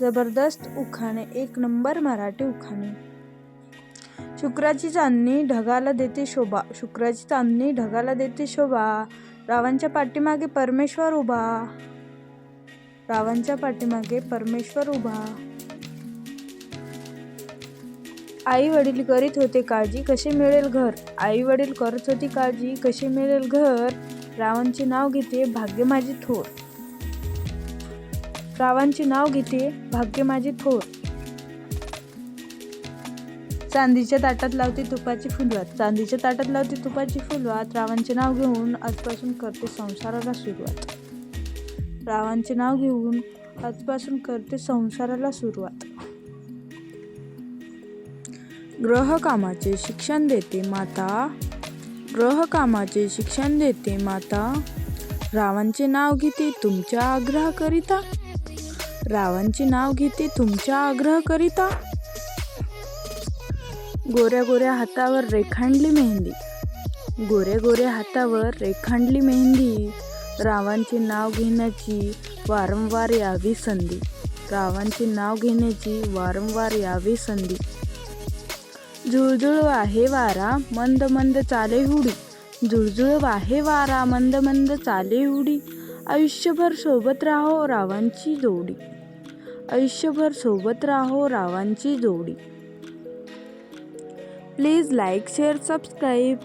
जबरदस्त उखाणे एक नंबर मराठी उखाणे. शुक्राची चांदणी ढगाला देते शोभा. शुक्राची चांदणी ढगाला देते शोभा. रावांच्या पाठीमागे परमेश्वर उभा. रावांच्या पाठीमागे परमेश्वर उभा. आई वडील करीत होते काळजी कसे मिळेल घर? आई वडील करत होती काळजी कसे मिळेल घर? रावणचे नाव घेते भाग्य माझी थोर. रावांचे नाव घेते भाग्य माझे थोर. चांदीच्या ताटात लावते तुपाची फुलवात. चांदीच्या ताटात लावते तुपाची फुलवात. रावांचे नाव घेऊन आजपासून करते संसाराला सुरुवात. रावांचे नाव घेऊन आजपासून करते संसाराला सुरुवात. ग्रहकामाचे शिक्षण देते माता. ग्रहकामाचे शिक्षण देते माता. रावांचे नाव घेते तुमच्या आग्रहाकरिता. रावांची नाव घेते तुमच्या आग्रहकरिता. गोऱ्या गोऱ्या हातावर रेखांडली मेहंदी. गोऱ्या गोऱ्या हातावर रेखांडली मेहंदी. रावांचे नाव घेण्याची वारंवार यावी संधी. रावांचे नाव घेण्याची वारंवार यावी संधी. झुळझुळ वाहे वारा मंद मंद चाले हुडी झुळझुळ वाहे वारा मंद मंद चाले हुडी आयुष्यभर सोबत राहो रावांची जोडी. आयुष्यभर सोबत राहो रावांची जोडी. Please like share subscribe